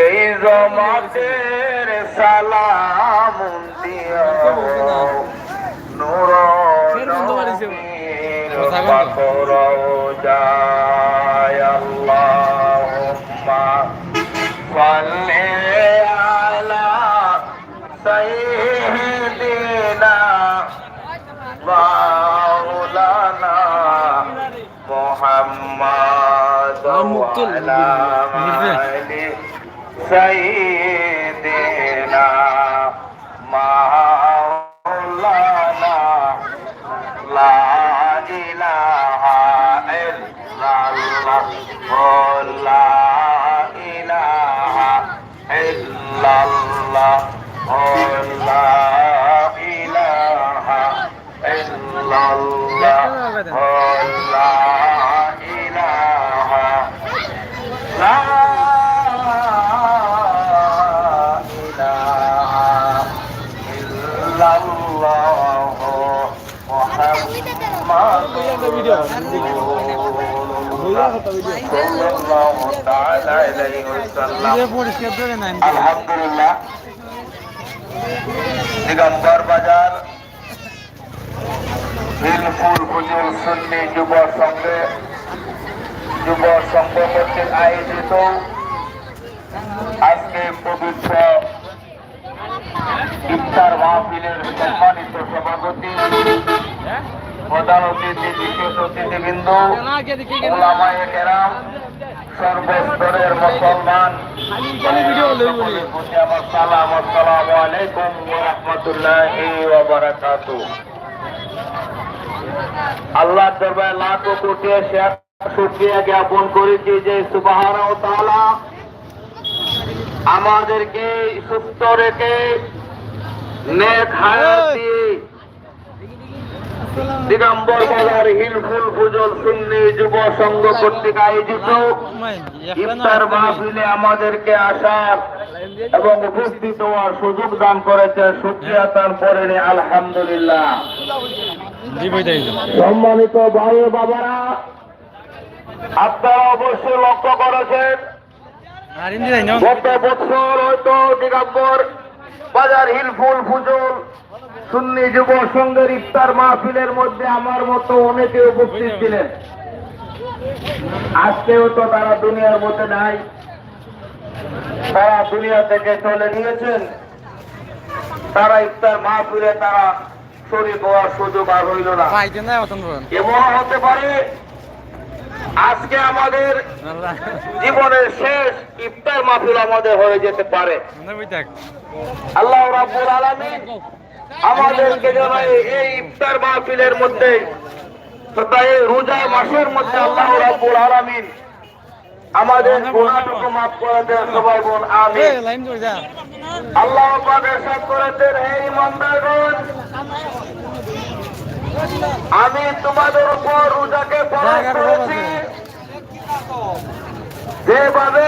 এই জমাতের সালাম দিও নূর পাথর যায় আল্লাহুম্মা সাল্লি আলা সাইয়্যিদিনা মাওলানা মুহাম্মদ ওয়ালা আলি সাইয়্যিদিনা মাওলানা লা ইলাহা ইল্লাল্লাহ লা ইলাহা ইল্লাল্লাহ লা ইলাহা ইল্লাল্লাহ লা আলহামদুলিল্লাহ দিগম্বর বাজার দিলফুল ফুজুল সুন্নি যুব সংঘে যুব সংঘ কর্তৃক আয়োজিত আজকে পবিত্র ইফতার মাহফিলের সম্মানিত সভাপতি প্রধান অতিথি বিশেষ অতিথিবৃন্দ সর্বস্তরের মুসলমান আল্লাহ দরবারে লাখ কোটি শুকরিয়া জ্ঞাপন করেছি যে তাআলা আমাদেরকে সুস্থ রেখে নেক হায়াত দিগম্বর হিলফুল ফুজল সুন্নি যুব সংঘ কর্তৃক আয়োজিত ইফতার মাহফিলে আমাদেরকে আসার এবং উপস্থিত হওয়ার সুযোগ দান করেনি আলহামদুলিল্লাহ। সম্মানিত ভাই বাবারা, আপনারা অবশ্যই লক্ষ্য করেছেন, গত বছর হয়তো দিগম্বর বাজার হিলফুল ফুজুল সুন্নি যুব সংঘের ইফতার মাহফিলের মধ্যে আমার মতো অনেকে উপস্থিত ছিলেন। আজকেও তো তারা দুনিয়ার মধ্যে নাই। তারা দুনিয়া থেকে চলে গিয়েছেন। তারা ইফতার মাহফিলে তারা শরীর হওয়ার সুযোগ আর হইল না। এমন হতে পারে আজকে আমাদের জীবনের শেষ ইফতার মাহফিল আমাদের হয়ে যেতে পারে। আল্লাহ রাব্বুল আলামিন আমাদেরকে যেন এই ইফতার মাহফিলের মধ্যে তথা এই রোজা মাসের মধ্যে আল্লাহ রাব্বুল আলামিন আমাদের গুনাহটুকু মাফ করে দেন সবাই বোন আমিন আল্লাহ পাক ارشاد করেছেন হে ইমানদারগণ আমি তোমাদের উপর রোজাকে ফরজ করেছি যেভাবে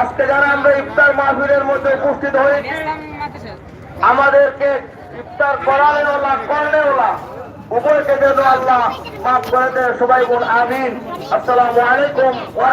আজকে যারা আমরা ইফতার মাহফিলের মধ্যে উপস্থিত হয়েছি, আমাদেরকে ইফতার করালে ওলা করলে ওলা উভয়কে যেন আল্লাহ মাফ করে দেয় সবাই বল আমিন। আসসালামু আলাইকুম ওয়া